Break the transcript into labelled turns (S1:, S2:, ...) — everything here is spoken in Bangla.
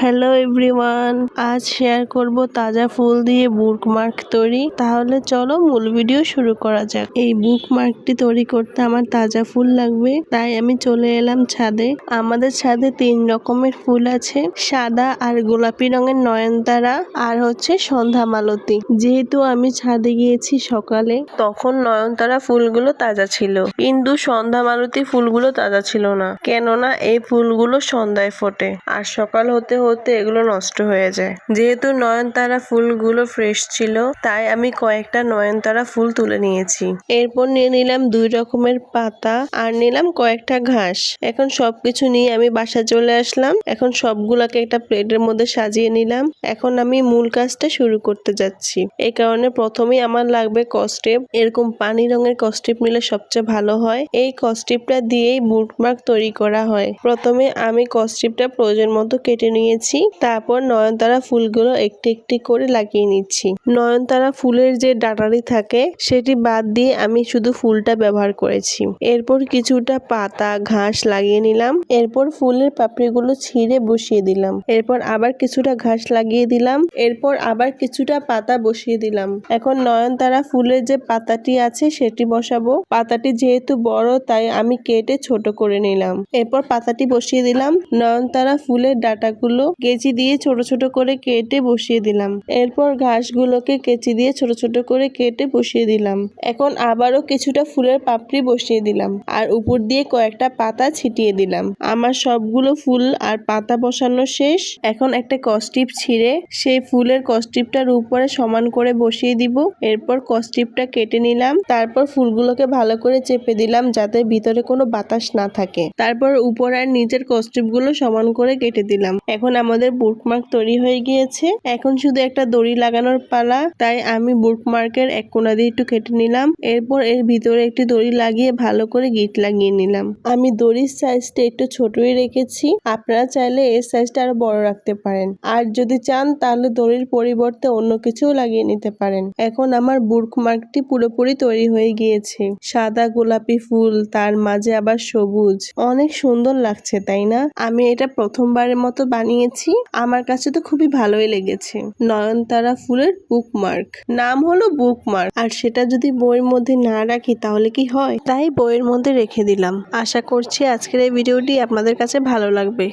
S1: হ্যালো এভরিওয়ান আজ শেয়ার করব তাজা ফুল দিয়ে বুকমার্ক তৈরি। তাহলে চলো মূল ভিডিও শুরু করা যাক। এই বুক বুকমার্কটি তৈরি করতে আমার তাজা ফুল লাগবে। তাই আমি চলে এলাম ছাদে। আমাদের ছাদে তিন রকমের ফুল আছে। সাদা আর গোলাপি রঙের নয়নতারা আর হচ্ছে সন্ধ্যা মালতী। যেহেতু আমি ছাদে গিয়েছি সকালে, তখন নয়নতারা ফুলগুলো তাজা ছিল। কিন্তু সন্ধ্যা মালতী ফুলগুলো তাজা ছিল না। কেননা এই ফুলগুলো সন্ধ্যায় ফোটে। আর সকাল হতে হতে এগুলো নষ্ট হয়ে যায়। যেহেতু নয়নতারা ফুলগুলো ফ্রেশ ছিল, তাই আমি কয়েকটা নয়নতারা ফুল তুলে নিয়েছি। এরপর নিয়ে নিলাম দুই রকমের পাতা আর নিলাম কয়েকটা ঘাস। এখন সবকিছু নিয়ে আমি বাসা চলে আসলাম। এখন সবগুলাকে একটা প্লেটের মধ্যে সাজিয়ে নিলাম। এখন আমি মূল কাজটা শুরু করতে যাচ্ছি। এই কারণে প্রথমেই আমার লাগবে কস্টেপ এরকম পানি রঙের কস্টেপ নিলে সবচেয়ে ভালো হয়। এই কস্টেপটা দিয়েই বুটমার্ক তৈরি করা হয়। প্রথমে আমি কস্টেপটা প্রয়োজন মতো কেটে নিয়েছি। তারপর নয়নতারা ফুলগুলো একটি একটি করে লাগিয়ে নিচ্ছি। নয়নতারা ফুলের যে ডাটারি থাকে, সেটি বাদ দিয়ে আমি শুধু ফুলটা ব্যবহার করেছি। এরপর কিছুটা পাতা, ঘাস লাগিয়ে নিলাম। এরপর ফুলের পাপড়িগুলো ছিঁড়ে বসিয়ে দিলাম। এরপর আবার কিছুটা ঘাস লাগিয়ে দিলাম। এরপর আবার কিছুটা পাতা বসিয়ে দিলাম। এখন নয়নতারা ফুলের যে পাতাটি আছে, সেটি বসাবো। পাতাটি যেহেতু বড়, তাই আমি কেটে ছোট করে নিলাম। এরপর পাতাটি বসিয়ে দিলাম। নয়নতারা ফুলের ডাটাগুলো কেচি দিয়ে ছোট ছোট করে কেটে বসিয়ে দিলাম। এরপর ঘাসগুলোকে কেচি দিয়ে ছোট ছোট করে কেটে বসিয়ে দিলাম। এখন আবারও কিছুটা ফুলের পাপড়ি বসিয়ে দিলাম আর উপর দিয়ে কয়েকটা পাতা ছিটিয়ে দিলাম। আমার সবগুলো ফুল আর পাতা বসানো শেষ। এখন একটা কস্টিপ ছিঁড়ে সেই ফুলের কস্টিপটার উপরে সমান করে বসিয়ে দিব। এরপর কস্টিপটা কেটে নিলাম। তারপর ফুলগুলোকে ভালো করে চেপে দিলাম যাতে ভিতরে কোনো বাতাস না থাকে। তারপর উপর আর নিচের কস্টিপগুলো সমান করে কেটে দিলাম। এখন আমাদের বুকমার্ক তৈরি হয়ে গিয়েছে। এখন শুধু একটা দড়ি লাগানোর পালা, তাই আমি বুকমার্কের এক কোনা দিয়ে একটু কেটে নিলাম। এরপর এর ভিতরে একটি দড়ি লাগিয়ে ভালো করে গিট লাগিয়ে নিলাম। আমি দড়ির সাইজটা একটু ছোটই রেখেছি, আপনারা চাইলে এর সাইজটা আরও বড় রাখতে পারেন। আর যদি চান, তাহলে দড়ির পরিবর্তে অন্য কিছুও লাগিয়ে নিতে পারেন। এখন আমার বুকমার্কটি পুরোপুরি তৈরি হয়ে গিয়েছে। সাদা গোলাপি ফুল, তার মাঝে আবার সবুজ। অনেক সুন্দর লাগছে, তাই না? আমি এটা প্রথমবারের মতো বানিয়েছি। আমার কাছে তো খুবই ভালোই লেগেছে। নয়নতারা ফুলের বুকমার্ক নাম হলো বুকমার্ক আর সেটা যদি বইয়ের মধ্যে না রাখি, তাহলে কি হয়? তাই বইয়ের মধ্যে রেখে দিলাম। আশা করছি আজকের এই ভিডিওটি আপনাদের কাছে ভালো লাগবে।